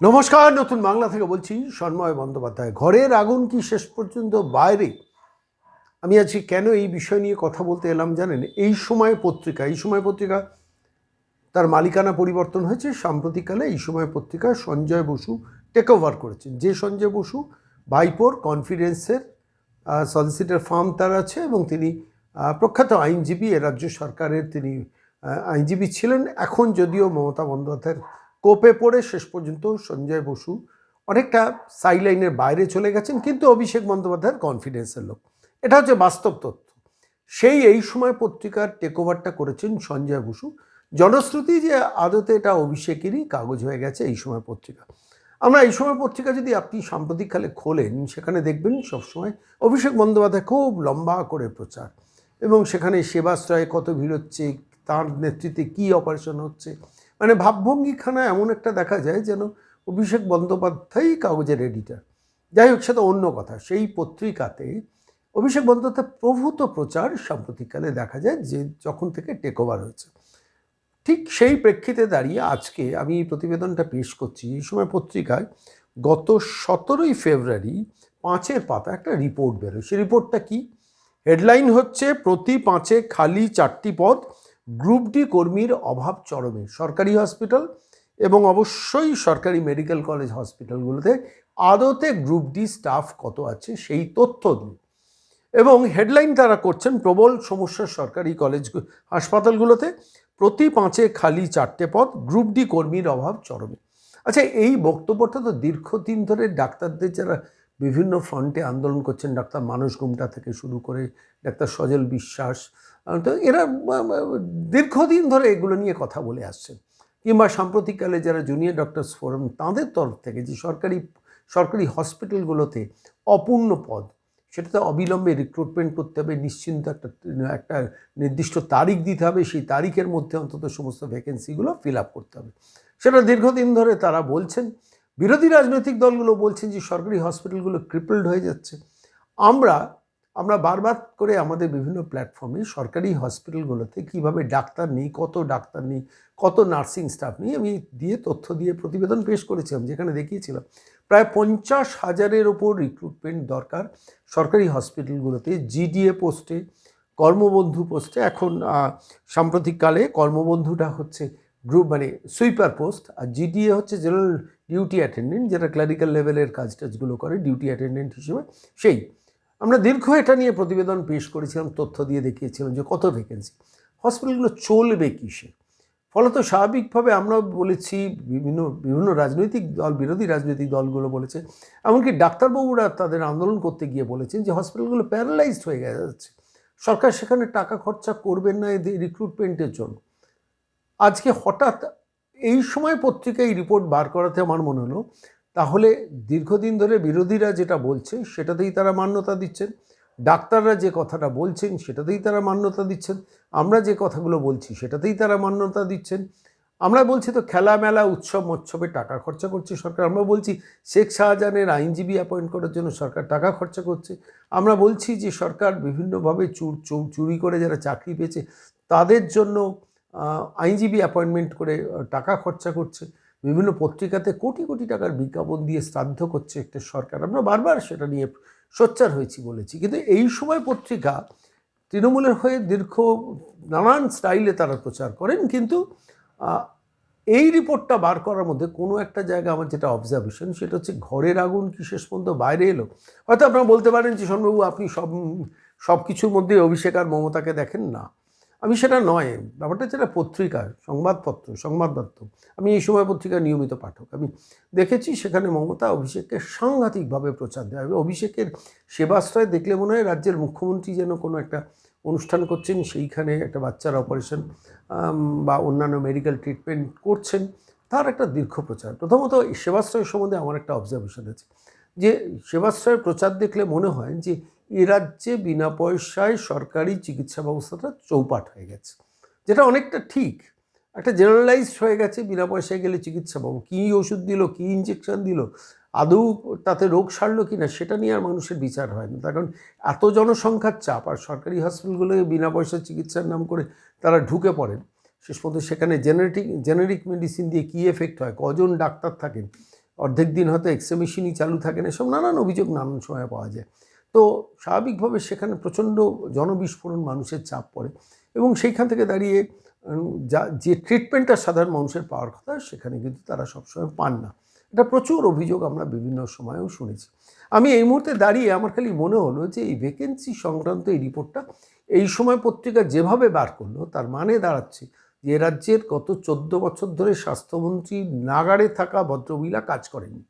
নমস্কার, নতুন বাংলা থেকে বলছি সন্ময় বন্দ্যোপাধ্যায়। ঘরের আগুন কি শেষ পর্যন্ত বাইরে? আমি আজকে কেন এই বিষয় নিয়ে কথা বলতে এলাম জানেন? এই সময় পত্রিকা, এই সময় পত্রিকা তার মালিকানা পরিবর্তন হয়েছে। সাম্প্রতিককালে এই সময় পত্রিকা সঞ্জয় বসু টেক ওভার করেছেন। যে সঞ্জয় বসু বাইপোর কনফিডেন্সের সলিসিটার ফার্ম তার আছে এবং তিনি প্রখ্যাত আইনজীবী রাজ্য সরকারের তিনি আইনজীবী ছিলেন। এখন যদিও মমতা বন্দ্যোপাধ্যায়ের কোপে পড়ে শেষ পর্যন্ত সঞ্জয় বসু অনেকটা সাইলাইনের বাইরে চলে গেছেন, কিন্তু অভিষেক বন্দ্যোপাধ্যায়ের কনফিডেন্সের লোক। এটা হচ্ছে বাস্তব তথ্য। সেই এই সময় পত্রিকার টেক ওভারটা করেছেন সঞ্জয় বসু। জনশ্রুতি যে আদতে এটা অভিষেকেরই কাগজ হয়ে গেছে এই সময় পত্রিকা। আমরা এই সময় পত্রিকা যদি আপনি সাম্প্রতিককালে খোলেন, সেখানে দেখবেন সবসময় অভিষেক বন্দ্যোপাধ্যায় খুব লম্বা করে প্রচার। এবং সেখানে সেবাশ্রয়ে কত ভিড় হচ্ছে, তার নেতৃত্বে কী অপারেশন হচ্ছে মানে ভাবভঙ্গিখানা এমন একটা দেখা যায় যেন অভিষেক বন্দ্যোপাধ্যায়ই কাগজের এডিটার যাই হোক সেটা অন্য কথা। সেই পত্রিকাতে অভিষেক বন্দ্যোপাধ্যায় প্রভূত প্রচার সাম্প্রতিককালে দেখা যায় যে যখন থেকে টেক ওভার হয়েছে। ঠিক সেই প্রেক্ষিতে দাঁড়িয়ে আজকে আমি এই প্রতিবেদনটা পেশ করছি। এই সময় পত্রিকায় গত সতেরোই ফেব্রুয়ারি পাঁচের পাতা একটা রিপোর্ট বেরোয়। সেই রিপোর্টটা কি? হেডলাইন হচ্ছে, প্রতি পাঁচে খালি চারটি পদ গ্রুপ ডি কর্মীর অভাব চরমে। সরকারি হসপিটাল এবং অবশ্যই সরকারি মেডিকেল কলেজ হসপিটালগুলোতে আদতে গ্রুপ ডি স্টাফ কত আছে সেই তথ্য দিয়ে এবং হেডলাইন তারা করছেন প্রবল সমস্যা সরকারি কলেজ হাসপাতালগুলোতে। প্রতি পাঁচে খালি চারটে পদ গ্রুপ ডি কর্মীর অভাব চরমে। আচ্ছা এই বক্তব্যটা তো দীর্ঘদিন ধরে ডাক্তারদের যারা বিভিন্ন ফ্রন্টে আন্দোলন করছেন ডাক্তার মানস গুমটা থেকে শুরু করে ডাক্তার সজল বিশ্বাস। তো এরা দীর্ঘদিন ধরে এগুলো নিয়ে কথা বলে আসছেন। কিংবা সাম্প্রতিককালে যারা জুনিয়র ডক্টরস ফোরাম তাদের তরফ থেকে যে সরকারি সরকারি হসপিটালগুলোতে অপূর্ণ পদ, সেটাতে অবিলম্বে রিক্রুটমেন্ট করতে হবে, নিশ্চিন্ত একটা একটা নির্দিষ্ট তারিখ দিতে হবে, সেই তারিখের মধ্যে অন্তত সমস্ত ভ্যাকেন্সিগুলো ফিল আপ করতে হবে। সেটা দীর্ঘদিন ধরে তারা বলছেন। বিরোধী রাজনৈতিক দলগুলো বলছেন যে সরকারি হসপিটালগুলো ক্রিপলড হয়ে যাচ্ছে। আমরা আমরা বারবার করে আমাদের বিভিন্ন প্ল্যাটফর্মে সরকারি হসপিটালগুলোতে কীভাবে ডাক্তার নেই, কত ডাক্তার নেই, কত নার্সিং স্টাফ নেই, আমি দিয়ে তথ্য দিয়ে প্রতিবেদন পেশ করেছিলাম যেখানে দেখিয়েছিলাম। প্রায় পঞ্চাশ হাজারের ওপর রিক্রুটমেন্ট দরকার সরকারি হসপিটালগুলোতে জিডিএ পোস্টে কর্মবন্ধু পোস্টে এখন সাম্প্রতিককালে কর্মবন্ধুটা হচ্ছে গ্রুপ মানে সুইপার পোস্ট আর জিডিএ হচ্ছে জেনারেল ডিউটি অ্যাটেন্ডেন্ট, যেটা ক্লারিক্যাল লেভেলের কাজ টাজগুলো করে, ডিউটি অ্যাটেন্ডেন্ট হিসেবে। সেই, আমরা দীর্ঘ এটা নিয়ে প্রতিবেদন পেশ করেছিলাম, তথ্য দিয়ে দেখিয়েছিলাম যে কত ভ্যাকেন্সি হসপিটালগুলো চলবে কিসে? ফলত স্বাভাবিকভাবে আমরা বলেছি, বিভিন্ন বিভিন্ন রাজনৈতিক দল, বিরোধী রাজনৈতিক দলগুলো বলেছে, এমনকি ডাক্তারবাবুরা তাদের আন্দোলন করতে গিয়ে বলেছেন যে হসপিটালগুলো প্যারালাইজড হয়ে যাচ্ছে সরকার সেখানে টাকা খরচা করবেন না এদের রিক্রুটমেন্টের জন্য। আজকে হঠাৎ এই সময় পত্রিকায় রিপোর্ট বার করাতে আমার মনে হলো, তাহলে দীর্ঘদিন ধরে বিরোধীরা যেটা বলছে সেটাতেই তারা মান্যতা দিচ্ছেন, ডাক্তাররা যে কথাটা বলছেন সেটাতেই তারা মান্যতা দিচ্ছেন, আমরা যে কথাগুলো বলছি সেটাতেই তারা মান্যতা দিচ্ছেন। আমরা বলছি তো খেলা মেলা উৎসব, মৎসবে টাকা খরচা করছে সরকার, আমরা বলছি শেখ শাহজাহানের আইনজীবী অ্যাপয়েন্ট করার জন্য সরকার টাকা খরচা করছে, আমরা বলছি যে সরকার বিভিন্নভাবে চুর চুরি করে যারা চাকরি পেয়েছে তাদের জন্য আইনজীবী অ্যাপয়েন্টমেন্ট করে টাকা খরচা করছে। বিভিন্ন পত্রিকাতে কোটি কোটি টাকার বিজ্ঞাপন দিয়ে শ্রাদ্ধ করছে একটা সরকার। আমরা বারবার সেটা নিয়ে সোচ্চার হয়েছি বলেছি। কিন্তু এই সময় পত্রিকা তৃণমূলের হয়ে দীর্ঘ নানান স্টাইলে তারা প্রচার করেন। কিন্তু এই রিপোর্টটা বার করার মধ্যে কোনো একটা জায়গা আমার যেটা অবজারভেশন সেটা হচ্ছে ঘরের আগুন কি শেষ পর্যন্ত বাইরে এলো? হয়তো আপনারা বলতে পারেন যে, শোনবাবু, আপনি সব সব কিছুর মধ্যে অভিষেক আর মমতাকে দেখেন না। আমি সেটা নয়, ব্যাপারটা যেটা পত্রিকা, সংবাদপত্র সংবাদপত্র আমি এই সময় পত্রিকার নিয়মিত পাঠক। আমি দেখেছি সেখানে মমতা অভিষেককে সাংঘাতিকভাবে প্রচার দেওয়া হবে অভিষেকের সেবাশ্রয় দেখলে মনে হয় রাজ্যের মুখ্যমন্ত্রী যেন কোনো একটা অনুষ্ঠান করছেন, সেইখানে একটা বাচ্চার অপারেশন বা অন্যান্য মেডিকেল ট্রিটমেন্ট করছেন। তার একটা দীর্ঘ প্রচার। প্রথমত সেবাশ্রয় সম্বন্ধে আমার একটা অবজারভেশন আছে। যে সেবাশ্রয়ের প্রচার দেখলে মনে হয় যে এ রাজ্যে বিনা পয়সায় সরকারি চিকিৎসা ব্যবস্থাটা চৌপাট হয়ে গেছে, যেটা অনেকটা ঠিক। একটা জেনারেলাইজড হয়ে গেছে, বিনা পয়সায় গেলে চিকিৎসা পাবো। কী ওষুধ দিল, কী ইঞ্জেকশন দিল, আদৌ তাতে রোগ সারলো কি না সেটা নিয়ে আর মানুষের বিচার হয় না। কারণ এত জনসংখ্যার চাপ, আর সরকারি হসপিটালগুলোকে বিনা পয়সা চিকিৎসার নাম করে তারা ঢুকে পড়েন। শেষ পর্যন্ত সেখানে জেনেটিক জেনেরিক মেডিসিন দিয়ে কী এফেক্ট হয়, কজন ডাক্তার থাকেন অর্ধেক দিন হয়তো এক্সরে মেশিনই চালু থাকে না, এসব নানান অভিযোগ নানান সময় পাওয়া যায়। তো স্বাভাবিকভাবে সেখানে প্রচণ্ড জনবিস্ফোরণ, মানুষের চাপ পড়ে এবং সেইখান থেকে দাঁড়িয়ে যা, যে ট্রিটমেন্টটা সাধারণ মানুষের পাওয়ার কথা, সেখানে কিন্তু তারা সবসময় পান না। এটা প্রচুর অভিযোগ আমরা বিভিন্ন সময়েও শুনেছি। আমি এই মুহূর্তে দাঁড়িয়ে আমার খালি মনে হলো যে এই ভ্যাকেন্সি সংক্রান্ত এই রিপোর্টটা এই সময় পত্রিকা যেভাবে বার করল, তার মানে দাঁড়াচ্ছে। যে রাজ্যের গত চোদ্দ বছর ধরে স্বাস্থ্যমন্ত্রী নাগারে থাকা ভদ্রমহিলা কাজ করেনি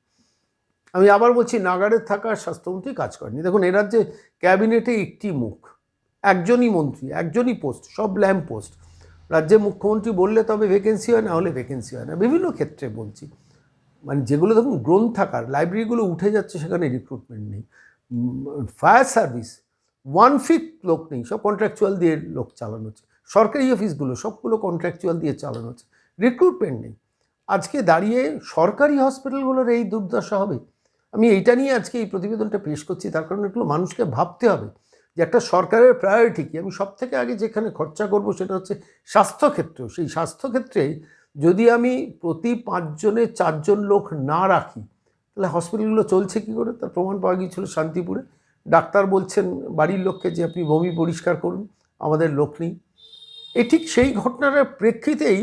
আমি আবার বলছি নাগারে থাকা স্বাস্থ্যমন্ত্রী কাজ করেনি দেখুন, এ রাজ্যে ক্যাবিনেটে একটি মুখ, একজনই মন্ত্রী, একজনই পোস্ট, সব ল্যাম্প পোস্ট। রাজ্যের মুখ্যমন্ত্রী বললে তবে ভ্যাকেন্সি হয়, না হলে ভ্যাকেন্সি হয় না। বিভিন্ন ক্ষেত্রে বলছি। মানে যেগুলো দেখুন গ্রন্থাকার লাইব্রেরিগুলো উঠে যাচ্ছে, সেখানে রিক্রুটমেন্ট নেই। ফায়ার সার্ভিস ওয়ান ফিফ লোক নেই, সব কন্ট্রাকচুয়াল দিয়ে লোক চালানো হচ্ছে। সরকারি অফিসগুলো সবগুলো কন্ট্রাকচুয়াল দিয়ে চালানো হচ্ছে। রিক্রুটমেন্ট নেই। আজকে দাঁড়িয়ে সরকারি হসপিটালগুলোর এই দুর্দশা হবে? আমি এইটা নিয়ে আজকে এই প্রতিবেদনটা পেশ করছি, তার কারণে এগুলো মানুষকে ভাবতে হবে যে একটা সরকারের প্রায়োরিটি কি। আমি সব থেকে আগে যেখানে খরচা করব সেটা হচ্ছে স্বাস্থ্যক্ষেত্র। সেই স্বাস্থ্যক্ষেত্রে যদি আমি প্রতি পাঁচজনে চারজন লোক না রাখি, তাহলে হসপিটালগুলো চলছে কী করে? তার প্রমাণ পাওয়া গিয়েছিল শান্তিপুরে। ডাক্তার বলছেন, বাড়ির লোককে যে আপনি বমি পরিষ্কার করুন, আমাদের লোক নেই। এ ঠিক সেই ঘটনার প্রেক্ষিতেই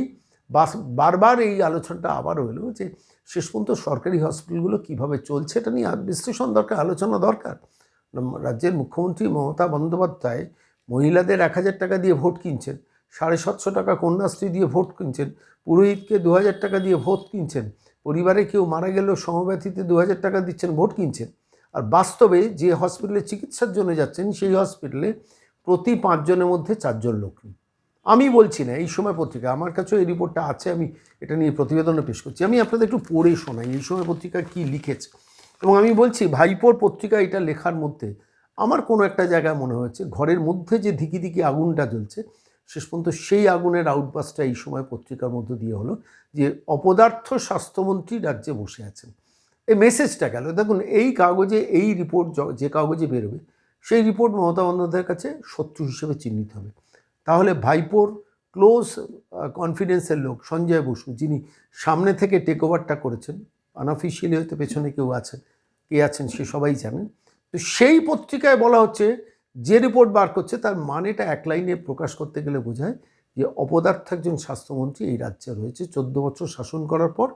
বারবার এই আলোচনাটা আবারও এলো যে শেষ পর্যন্ত সরকারি হসপিটালগুলো কীভাবে চলছে এটা নিয়ে বিশ্লেষণ দরকার, আলোচনা দরকার। রাজ্যের মুখ্যমন্ত্রী মমতা বন্দ্যোপাধ্যায় মহিলাদের এক হাজার টাকা দিয়ে ভোট কিনছেন, সাড়ে সাতশো টাকা কন্যাশ্রী দিয়ে ভোট কিনছেন, পুরোহিতকে দু হাজার টাকা দিয়ে ভোট কিনছেন, পরিবারে কেউ মারা গেলেও সমব্যথীতে দু হাজার টাকা দিচ্ছেন, ভোট কিনছেন। আর বাস্তবে যে হসপিটালে চিকিৎসার জন্য যাচ্ছেন সেই হসপিটালে প্রতি পাঁচজনের মধ্যে চারজন লোক। আমি বলছি না, এই সময় পত্রিকা, আমার কাছেও এই রিপোর্টটা আছে, আমি এটা নিয়ে প্রতিবেদনে পেশ করছি। আমি আপনাদের একটু পড়ে শোনাই, এই সময় পত্রিকা কী লিখেছে। এবং আমি বলছি, ভাইপোর পত্রিকা এটা লেখার মধ্যে আমার কোনো একটা জায়গায় মনে হয়েছে, ঘরের মধ্যে যে ধিকি ধিকি আগুনটা জ্বলছে, শেষ পর্যন্ত সেই আগুনের আউটবাসটা এই সময় পত্রিকার মধ্য দিয়ে হলো যে অপদার্থ স্বাস্থ্যমন্ত্রী রাজ্যে বসে আছেন। এই মেসেজটা গেল। দেখুন, এই কাগজে, এই রিপোর্ট যে কাগজে বেরোবে, সেই রিপোর্ট মমতা বন্দ্যোপাধ্যায়ের কাছে শত্রু হিসেবে চিহ্নিত হবে। তাহলে ভাইপোর ক্লোজ কনফিডেন্সের লোক সঞ্জয় বসু, যিনি সামনে থেকে টেক ওভারটা করেছেন আনঅফিসিয়ালি হয়তো পেছনে কেউ আছেন, কে আছেন সে সবাই জানেন। তো সেই পত্রিকায় বলা হচ্ছে, যে রিপোর্ট বার করছে তার মানেটা এক লাইনে প্রকাশ করতে গেলে বোঝায় যে অপদার্থ একজন স্বাস্থ্যমন্ত্রী এই রাজ্যে রয়েছে। চোদ্দ বছর শাসন করার পর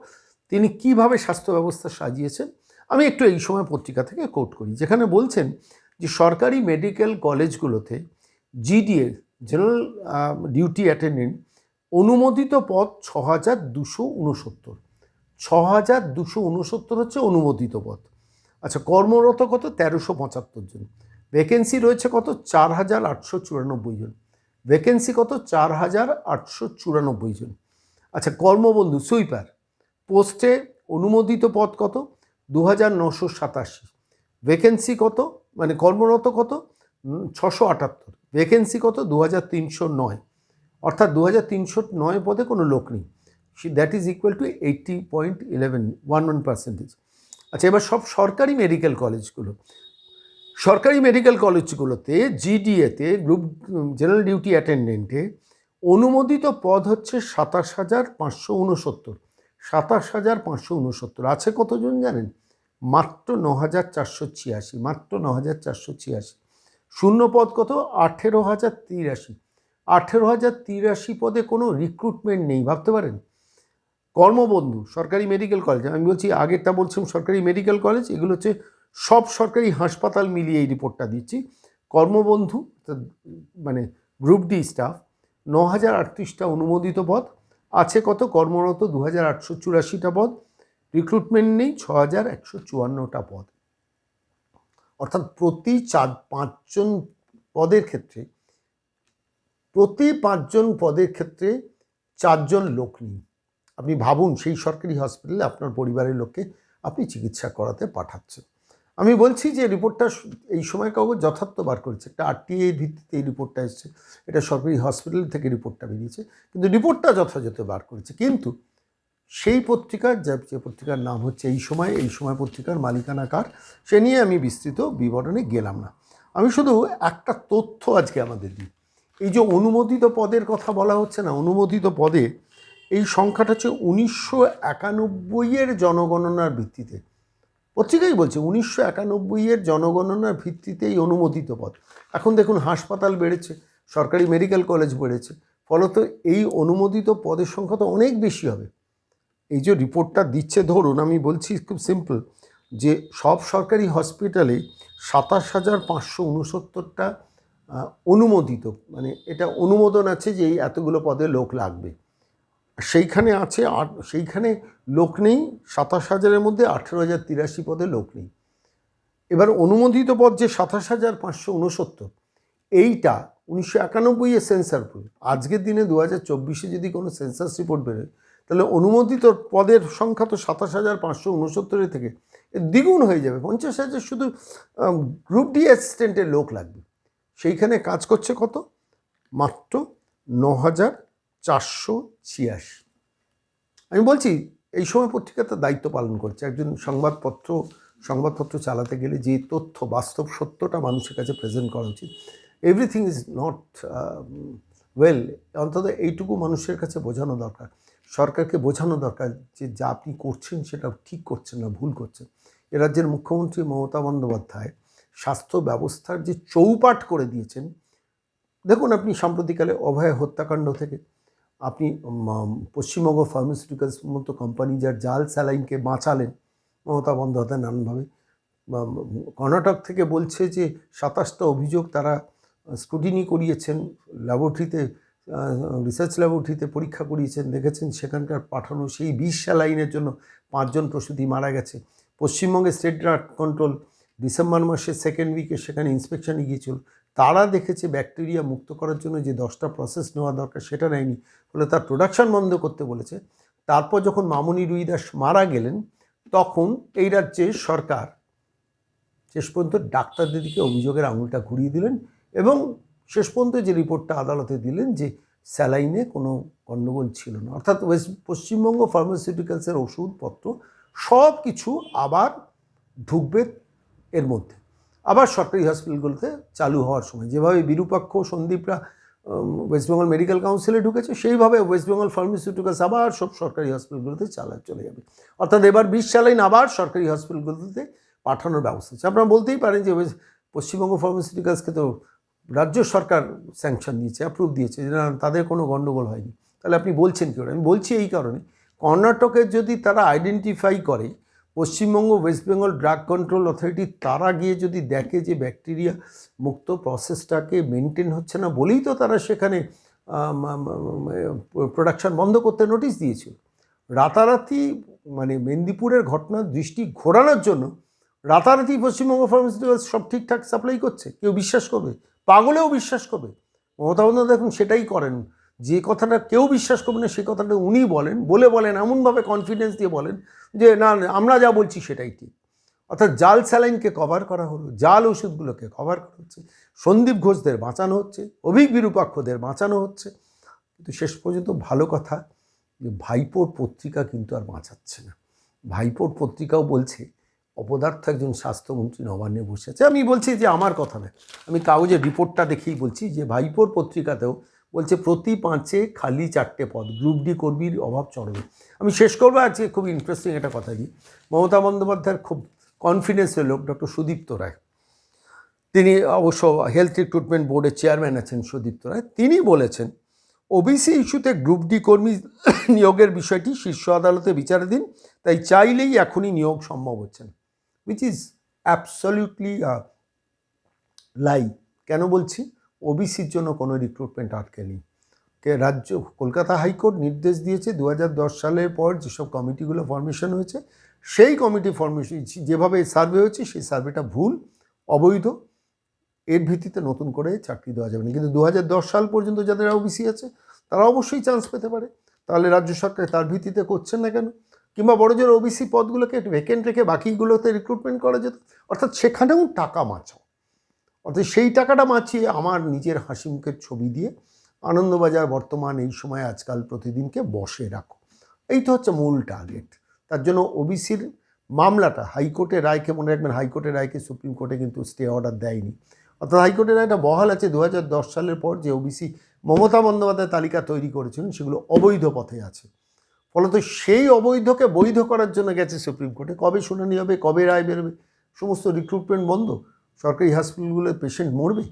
তিনি কীভাবে স্বাস্থ্য ব্যবস্থা সাজিয়েছেন, আমি একটু এই সময় পত্রিকা থেকে কোট করি, যেখানে বলছেন যে সরকারি মেডিকেল কলেজগুলোতে জিডিএ জেনারেল ডিউটি অ্যাটেন্ডেন্ট অনুমোদিত পদ ছ হাজার দুশো উনসত্তর। ছ হাজার দুশো উনসত্তর হচ্ছে অনুমোদিত পদ। আচ্ছা কর্মরত কত? তেরোশো পঁচাত্তর জন। ভ্যাকেন্সি রয়েছে কত? চার হাজার আটশো চুরানব্বই জন। ভ্যাকেন্সি কত? চার হাজার আটশো চুরানব্বই জন। আচ্ছা কর্মবন্ধু, সুইপার, পোস্টে অনুমোদিত পদ কত? দু হাজার নশো সাতাশি। ভ্যাকেন্সি কত? মানে কর্মরত কত? ছশো আটাত্তর। ভ্যাকেন্সি কত? দু হাজার তিনশো নয়। অর্থাৎ দু হাজার তিনশো নয় পদে কোনো লোক নেই। That is equal to eighty point eleven one one percentage আচ্ছা এবার সব সরকারি মেডিকেল কলেজগুলো সরকারি মেডিকেল কলেজগুলোতে জিডিএতে গ্রুপ জেনারেল ডিউটি অ্যাটেন্ডেন্টে অনুমোদিত পদ হচ্ছে সাতাশ হাজার পাঁচশো উনসত্তর। সাতাশ হাজার পাঁচশো উনসত্তর। আছে কতজন জানেন? মাত্র ন হাজার চারশো ছিয়াশি। মাত্র ন হাজার চারশো ছিয়াশি। শূন্য পদ কত? আঠেরো হাজার তিরাশি। আঠেরো হাজার তিরাশি পদে কোনো রিক্রুটমেন্ট নেই, ভাবতে পারেন? কর্মবন্ধু, সরকারি মেডিকেল কলেজ আমি বলছি আগেরটা বলছিলাম সরকারি মেডিকেল কলেজ এগুলো হচ্ছে সব সরকারি হাসপাতাল মিলিয়ে এই রিপোর্টটা দিচ্ছি। কর্মবন্ধু মানে গ্রুপ ডি স্টাফ ন হাজার আটত্রিশটা অনুমোদিত পদ, আছে কত? কর্মরত দু হাজার আটশো চুরাশিটা পদ রিক্রুটমেন্ট নেই ছ হাজার একশো চুয়ান্নটা পদ। অর্থাৎ প্রতি চার, পাঁচজন পদের ক্ষেত্রে, প্রতি পাঁচজন পদের ক্ষেত্রে চারজন লোক নেই আপনি ভাবুন সেই সরকারি হসপিটালে আপনার পরিবারের লোককে আপনি চিকিৎসা করাতে পাঠাচ্ছেন। আমি বলছি যে রিপোর্টটা এই সময় কাগজ যথার্থ বার করেছে। একটা আরটিআই ভিত্তিতে এই রিপোর্টটা এসেছে। এটা সরকারি হসপিটাল থেকে রিপোর্টটা বেরিয়েছে। কিন্তু রিপোর্টটা যথাযথ বার করেছে। কিন্তু সেই পত্রিকার, যে পত্রিকার নাম হচ্ছে এই সময় এই সময় পত্রিকার মালিকানা কার, সে নিয়ে আমি বিস্তৃত বিবরণে গেলাম না। আমি শুধু একটা তথ্য আজকে আমাদের দিই। এই যে অনুমোদিত পদের কথা বলা হচ্ছে না, অনুমোদিত পদে এই সংখ্যাটা হচ্ছে উনিশশো একানব্বইয়ের জনগণনার ভিত্তিতে। পত্রিকাই বলছে উনিশশো একানব্বইয়ের জনগণনার ভিত্তিতে এই অনুমোদিত পদ। এখন দেখুন হাসপাতাল বেড়েছে, সরকারি মেডিকেল কলেজ বেড়েছে, ফলত এই অনুমোদিত পদের সংখ্যা তো অনেক বেশি হবে। এই যে রিপোর্টটা দিচ্ছে, ধরুন আমি বলছি খুব সিম্পল যে সব সরকারি হসপিটালে সাতাশ হাজার পাঁচশো উনসত্তরটা অনুমোদিত মানে এটা অনুমোদন আছে যে এই এতগুলো পদে লোক লাগবে। সেইখানে আছে সেইখানে লোক নেই, সাতাশ হাজারের মধ্যে আঠেরো হাজার তিরাশি পদে লোক নেই। এবার অনুমোদিত পদ যে সাতাশ হাজার পাঁচশো উনসত্তর, এইটা উনিশশো একানব্বইয়ের সেন্সার আজকের দিনে দু হাজার চব্বিশে যদি কোনো সেন্সাস রিপোর্ট বেরোয় তাহলে অনুমোদিত পদের সংখ্যা তো সাতাশ হাজার পাঁচশো উনসত্তরের থেকে দ্বিগুণ হয়ে যাবে। পঞ্চাশ হাজার শুধু গ্রুপ ডি অ্যাসিস্ট্যান্টের লোক লাগবে। সেইখানে কাজ করছে কত? মাত্র ন হাজার চারশো ছিয়াশি। আমি বলছি, এই সময় পত্রিকা তার দায়িত্ব পালন করছে। একজন সংবাদপত্র সংবাদপত্র চালাতে গেলে যে তথ্য, বাস্তব সত্যটা মানুষের কাছে প্রেজেন্ট করা উচিত। এভরিথিং ইজ নট ওয়েল অন্তত এইটুকু মানুষের কাছে বোঝানো দরকার। সরকারকে বোঝানো দরকার যে যা আপনি করছেন সেটা ঠিক করছেন না, ভুল করছেন। এ রাজ্যের মুখ্যমন্ত্রী মমতা বন্দ্যোপাধ্যায় স্বাস্থ্য ব্যবস্থার যে চৌপাট করে দিয়েছেন, দেখুন আপনি সাম্প্রতিককালে অভয় হত্যাকাণ্ড থেকে, আপনি পশ্চিমবঙ্গ ফার্মাসিউটিক্যালস মতো কোম্পানি যার জাল স্যালাইনকে বাঁচালেন, মমতা বন্দ্যোপাধ্যায় নানানভাবে কর্ণাটক থেকে বলছে যে সাতাশটা অভিযোগ তারা স্ক্রুটিনি করিয়েছেন, ল্যাবরেটরিতে রিসার্চ ল্যাবরেটরিতে পরীক্ষা করিয়েছেন, দেখেছেন সেখানকার পাঠানো সেই বিষ স্যালাইনের জন্য পাঁচজন প্রসূতি মারা গেছে। পশ্চিমবঙ্গে স্টেট ড্রাগ কন্ট্রোল ডিসেম্বর মাসের সেকেন্ড উইকে সেখানে ইন্সপেকশনে গিয়েছিল তারা দেখেছে ব্যাকটেরিয়া মুক্ত করার জন্য যে দশটা প্রসেস নেওয়া দরকার সেটা নেয়নি, ফলে তার প্রোডাকশন বন্ধ করতে বলেছে। তারপর যখন মামনি রুইদাস মারা গেলেন, তখন এই রাজ্যের সরকার শেষ পর্যন্ত ডাক্তারদের দিকে অভিযোগের আঙুলটা ঘুরিয়ে দিলেন এবং শেষ পর্যন্ত যে রিপোর্টটা আদালতে দিলেন যে স্যালাইনে কোনো গণ্ডগোল ছিল না। অর্থাৎ ওয়েস্ট পশ্চিমবঙ্গ ফার্মাসিউটিক্যালসের ওষুধপত্র সব কিছু আবার ঢুকবে এর মধ্যে। আবার সরকারি হসপিটালগুলোতে চালু হওয়ার সময়। যেভাবে বিরূপাক্ষ, সন্দীপরা ওয়েস্টবেঙ্গল মেডিকেল কাউন্সিলে ঢুকেছে, সেইভাবে ওয়েস্টবেঙ্গল ফার্মাসিউটিক্যালস আবার সব সরকারি হসপিটালগুলোতে চালা, চলে যাবে। অর্থাৎ এবার বিষ স্যালাইন আবার সরকারি হসপিটালগুলোতে পাঠানোর ব্যবস্থা আছে আপনারা বলতেই পারেন যে পশ্চিমবঙ্গ ফার্মাসিউটিক্যালসকে তো রাজ্য সরকার স্যাংশন দিয়েছে অ্যাপ্রুভ দিয়েছে যে না তাদের কোনো গণ্ডগোল হয়নি। তাহলে আপনি বলছেন কী আমি বলছি এই কারণে কর্ণাটকের যদি তারা আইডেন্টিফাই করে, Paschimbanga West Bengal drug control authority তারা গিয়ে যদি দেখে যে ব্যাকটেরিয়া মুক্ত প্রসেসটাকে মেনটেন হচ্ছে না বলেই তো তারা সেখানে প্রোডাকশন বন্ধ করতে নোটিশ দিয়েছিল। রাতারাতি মানে মেদিনীপুরের ঘটনার দৃষ্টি ঘোরানোর জন্য রাতারাতি পশ্চিমবঙ্গ ফার্মাসিউটিক্যালস সব ঠিকঠাক সাপ্লাই করছে? কেউ বিশ্বাস করবে? পাগলেও বিশ্বাস করবে। মমতা বন্দ্যোপাধ্যায় দেখুন সেটাই করেন। যে কথাটা কেউ বিশ্বাস করবে না সেই কথাটা উনি বলেন বলে বলেন এমনভাবে কনফিডেন্স দিয়ে বলেন যে না না, আমরা যা বলছি সেটাই ঠিক। অর্থাৎ জাল স্যালাইনকে কভার করা হলো জাল ওষুধগুলোকে কভার করা হচ্ছে সন্দীপ ঘোষদের বাঁচানো হচ্ছে অভিক বিরূপাক্ষদের বাঁচানো হচ্ছে। কিন্তু শেষ পর্যন্ত ভালো কথা যে ভাইপোর পত্রিকা কিন্তু আর বাঁচাচ্ছে না। ভাইপোর পত্রিকাও বলছে অপদার্থ একজন স্বাস্থ্যমন্ত্রী নবান্নে বসে আছে আমি বলছি যে আমার কথা নয়। আমি কাগজের রিপোর্টটা দেখেই বলছি যে ভাইপোর পত্রিকাতেও বলছে, প্রতি পাঁচে খালি চারটে পদ, গ্রুপ ডি কর্মীর অভাব চড়বে আমি শেষ করব আজকে খুব ইন্টারেস্টিং একটা কথা দিই। মমতা বন্দ্যোপাধ্যায়ের খুব কনফিডেন্সের লোক, ডক্টর সুদীপ্ত রায়। তিনি অবশ্য হেলথ রিক্রুটমেন্ট বোর্ডের চেয়ারম্যান আছেন সুদীপ্ত রায়। তিনি বলেছেন, ওবিসি ইস্যুতে গ্রুপ ডি কর্মী নিয়োগের বিষয়টি শীর্ষ আদালতে বিচারাধীন, তাই চাইলেই এখনই নিয়োগ সম্ভব হচ্ছে না। উইচ ইজ অ্যাবসলিউটলি লাই কেন বলছি? ওবিসির জন্য কোনো রিক্রুটমেন্ট আটকে নেই। কে রাজ্য, কলকাতা হাইকোর্ট নির্দেশ দিয়েছে দু হাজার দশ সালের পর যেসব কমিটিগুলো ফরমেশন হয়েছে, সেই কমিটি ফরমেশন যেভাবে সার্ভে হয়েছে, সেই সার্ভেটা ভুল, অবৈধ। এর ভিত্তিতে নতুন করে চাকরি দেওয়া যাবে না। কিন্তু দু হাজার দশ সাল পর্যন্ত যাদের ওবিসি আছে, তারা অবশ্যই চান্স পেতে পারে। তাহলে রাজ্য সরকার তার ভিত্তিতে করছেন না কেন? কিংবা বড় জোর ওবিসি পদগুলোকে ভেকেন্ট রেখে বাকিগুলোতে রিক্রুটমেন্ট করা যেত, অর্থাৎ সেখানেও টাকা মাচাও অর্থাৎ সেই টাকাটা মাছিয়ে আমার নিজের হাসি মুখের ছবি দিয়ে আনন্দবাজার বর্তমান এই সময় আজকাল প্রতিদিনকে বসে রাখো। এই তো হচ্ছে মূল টার্গেট তার জন্য ওবিসির মামলাটা হাইকোর্টের রায়কে, মনে রাখবেন হাইকোর্টের রায়কে সুপ্রিম কোর্টে কিন্তু স্টে অর্ডার দেয়নি। অর্থাৎ হাইকোর্টের রায়টা বহাল আছে দু হাজার দশ সালের পর যে ওবিসি মমতা বন্দ্যোপাধ্যায় তালিকা তৈরি করেছিলেন, সেগুলো অবৈধ পথে আছে। ফলত সেই অবৈধকে বৈধ করার জন্য গেছে সুপ্রিম কোর্টে। কবে শুনানি হবে, কবে রায় বেরোবে, সমস্ত রিক্রুটমেন্ট বন্ধ। সরকারি হসপিটালগুলোর পেশেন্ট মরবে।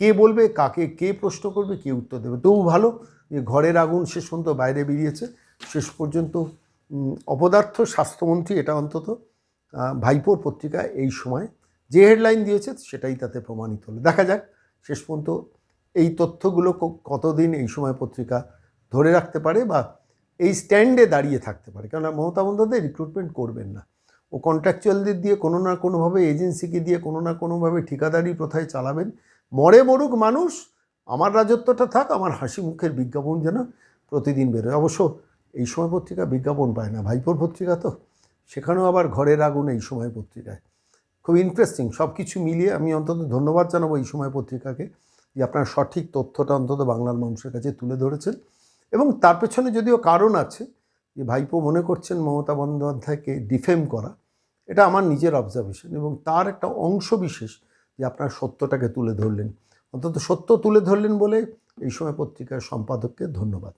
কে বলবে, কাকে কে প্রশ্ন করবে, কে উত্তর দেবে? তবু ভালো যে ঘরের আগুন শেষ পর্যন্ত বাইরে বেরিয়েছে, শেষ পর্যন্ত অপদার্থ স্বাস্থ্যমন্ত্রী, এটা অন্তত ভাইপোর পত্রিকায় এই সময় যে হেডলাইন দিয়েছে, সেটাই তাতে প্রমাণিত হলো। দেখা যাক, শেষ পর্যন্ত এই তথ্যগুলো কতদিন এই সময় পত্রিকা ধরে রাখতে পারে বা এই স্ট্যান্ডে দাঁড়িয়ে থাকতে পারে। কেননা মমতা বন্দ্যোপাধ্যায় রিক্রুটমেন্ট করবেন না। ও কন্ট্রাকচুয়ালদের দিয়ে কোনো না কোনোভাবে এজেন্সিকে দিয়ে কোনো না কোনোভাবে ঠিকাদারি প্রথায় চালাবেন। মরে মরুক মানুষ, আমার রাজত্বটা থাক, আমার হাসি মুখের বিজ্ঞাপন যেন প্রতিদিন বেরোয়। অবশ্য এই সময় পত্রিকা বিজ্ঞাপন পায় না। ভাইপোর পত্রিকা তো। সেখানেও আবার ঘরের আগুন এই সময় পত্রিকায়। খুব ইন্টারেস্টিং সব কিছু মিলিয়ে আমি অন্তত ধন্যবাদ জানাব এই সময় পত্রিকাকে যে আপনার সঠিক তথ্যটা অন্তত বাংলার মানুষের কাছে তুলে ধরেছেন। এবং তার পেছনে যদিও কারণ আছে যে ভাইপো মনে করছেন মমতা বন্দ্যোপাধ্যায়কে ডিফেম করা, এটা আমার নিজের অবজারভেশন এবং তার একটা অংশ বিশেষ যে আপনার সত্যটাকে তুলে ধরলেন। অন্তত সত্য তুলে ধরলেন বলে এই সময় পত্রিকার সম্পাদককে ধন্যবাদ।